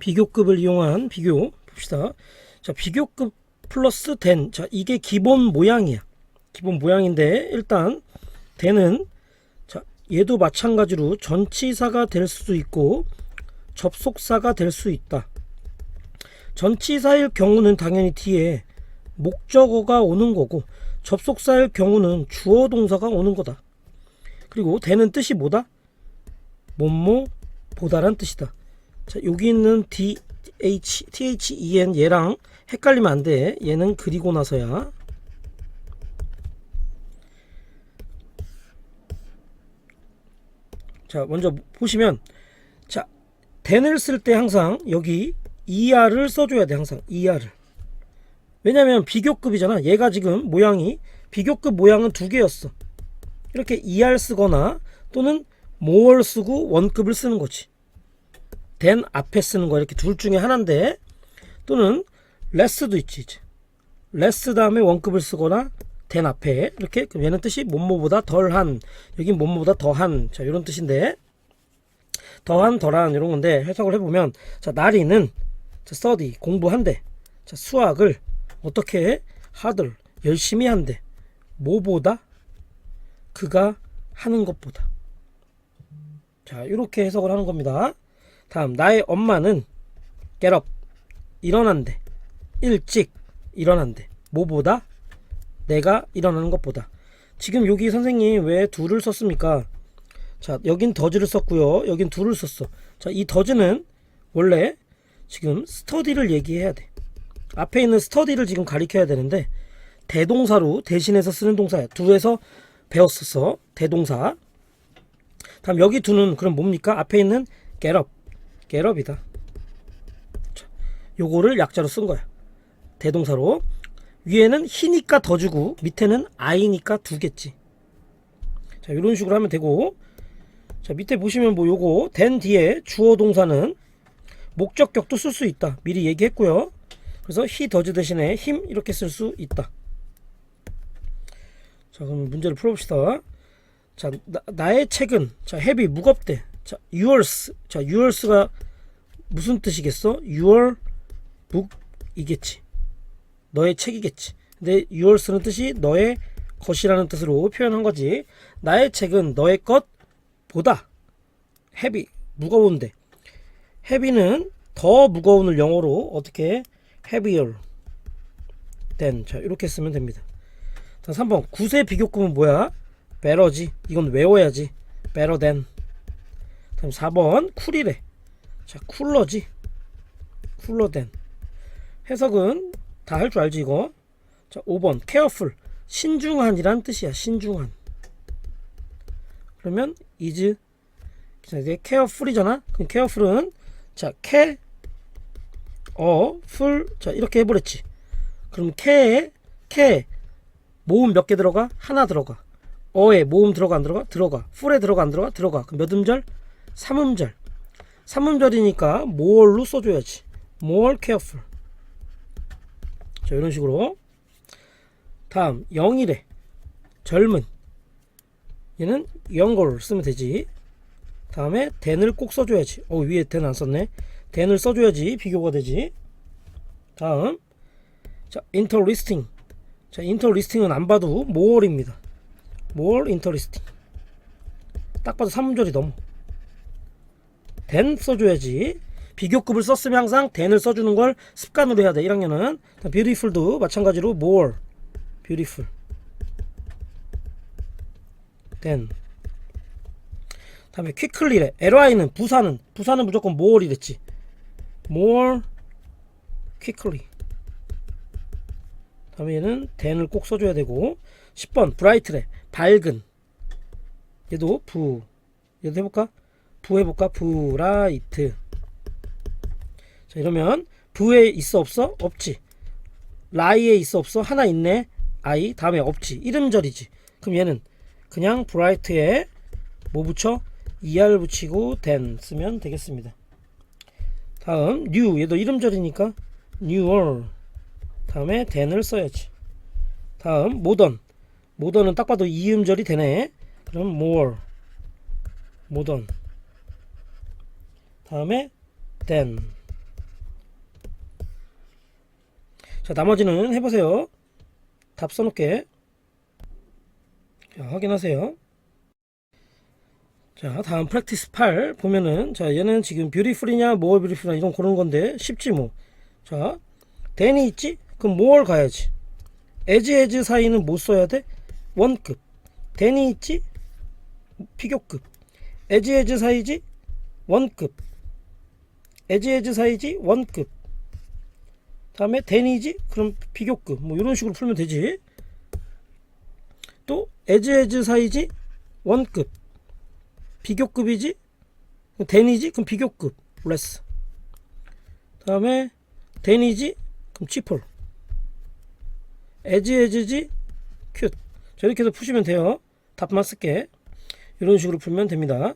비교급을 이용한 비교 봅시다. 자, 비교급 플러스 된. 자, 이게 기본 모양이야. 기본 모양인데 일단 된은 자, 얘도 마찬가지로 전치사가 될 수도 있고 접속사가 될 수 있다. 전치사일 경우는 당연히 뒤에 목적어가 오는 거고 접속사일 경우는 주어 동사가 오는 거다. 그리고 되는 뜻이 뭐다? 뭐뭐 보다란 뜻이다. 자, 여기 있는 D H T H E N 얘랑 헷갈리면 안 돼. 얘는 그리고 나서야. 자, 먼저 보시면 자, then을 쓸 때 항상 여기 er를 써줘야 돼 항상 er를. 왜냐면 비교급이잖아. 얘가 지금 모양이 비교급 모양은 두 개였어. 이렇게 er 쓰거나 또는 more 쓰고 원급을 쓰는 거지. Then 앞에 쓰는 거 이렇게 둘 중에 하나인데 또는 less도 있지. less 다음에 원급을 쓰거나 then 앞에 이렇게 그럼 얘는 뜻이 뭐뭐보다 덜한 여긴 뭐뭐보다 더한. 자 이런 뜻인데 더한 덜한 이런 건데 해석을 해보면 자 나리는 자 study 공부한대 자 수학을 어떻게 해? harder 열심히 한대. 뭐보다? 그가 하는 것보다. 자 이렇게 해석을 하는 겁니다 다음 나의 엄마는 get 일어난대. 일찍 일어난대. 뭐보다? 내가 일어나는 것보다. 지금 여기 선생님 왜 둘을 썼습니까? 자 여긴 더즈를 썼고요. 여긴 둘을 썼어. 자이 더즈는 원래 지금 스터디를 얘기해야 돼. 앞에 있는 스터디를 지금 가리켜야 되는데 대동사로 대신해서 쓰는 동사야. 두에서 배웠었어. 대동사. 다음 여기 두는 그럼 뭡니까? 앞에 있는 get up 자, 요거를 약자로 쓴 거야. 대동사로 위에는 히니까 더 주고 밑에는 아이니까 두겠지. 자 이런 식으로 하면 되고. 자 밑에 보시면 뭐 요거 된 뒤에 주어 동사는 목적격도 쓸 수 있다. 미리 얘기했고요. 그래서 히 더즈 대신에 힘 이렇게 쓸 수 있다. 자 그럼 문제를 풀어 봅시다. 자 나, 의 책은 자 헤비 무겁대 자 yours 자 yours가 무슨 뜻이겠어 your book이겠지 너의 책이겠지. 근데 yours는 뜻이 너의 것이라는 뜻으로 표현한 거지. 나의 책은 너의 것보다 heavy 무거운데 heavy는 더 무거운을 영어로 어떻게 heavier than 자 이렇게 쓰면 됩니다. 자 3번 구세 비교급은 뭐야? better지. 이건 외워야지. better than. 다음 4번 쿨이래. 자 쿨러지. 쿨러 than. 해석은 다 할 줄 알지 이거? 자 5번 careful. 신중한이란 뜻이야 신중한. 그러면 is 자 이제 careful이잖아? 그럼 careful은 자어 full 자 이렇게 해 버렸지. 그럼 care care. 모음 몇 개 들어가? 하나 들어가. 어에 모음 들어가 안 들어가? 들어가. full에 들어가 안 들어가? 들어가. 그럼 몇 음절 3음절. 3음절이니까 more로 써줘야지? More careful. 자 이런 식으로. 다음 영일에. 젊은. 얘는 younger 쓰면 되지. 다음에 then을 꼭 써줘야지. 어 위에 then 안 썼네. then을 써줘야지 비교가 되지. 다음. 자 interesting. 자 interesting은 안 봐도 more입니다. More interesting. 딱 봐도 3음절이 넘어 then 써줘야지. 비교급을 썼으면 항상 then을 써주는 걸 습관으로 해야 돼. 1학년은. beautiful도 마찬가지로 more. beautiful. then 다음에 quickly래. ly는 부사는. 부사는 무조건 more이랬지. more quickly. 다음에 얘는 then을 꼭 써줘야 되고. 10번. bright래. 밝은. 얘도 부. 얘도 해볼까 부 해볼까 브라이트. 자 이러면 부에 있어 없어? 없지. 라이에 있어 없어? 하나 있네. 아이 다음에 없지. 이름절이지. 그럼 얘는 그냥 브라이트에 뭐 붙여? er 붙이고 then 쓰면 되겠습니다. 다음 new 얘도 이름절이니까 newer 다음에 then을 써야지. 다음 modern modern은 딱 봐도 이음절이 되네. 그럼 more modern 다음에 then 자, 나머지는 해보세요. 답 써놓게. 자, 확인하세요. 자, 다음 프랙티스 8 보면은 자, 얘는 지금 뷰티풀이냐 모어 뷰티풀이냐 이런 고르는 건데 쉽지 뭐. 자, 댄이 있지? 그럼 모어를 가야지. 에즈 에즈 사이는 뭐 써야 돼? 원급. 댄이 있지? 비교급. 에즈 에즈 사이지? 원급. 에즈 에즈 사이지? 원급. 다음에 댄이지? 그럼 비교급. 뭐 이런 식으로 풀면 되지. 또 에즈 에즈 사이지? 원급. 비교급이지? 댄이지? 그럼 비교급. 레스. 다음에 댄이지? 그럼 치폴. 에즈 에즈지? 큐. 저렇게 해서 푸시면 돼요. 답만 쓸게. 이런 식으로 풀면 됩니다.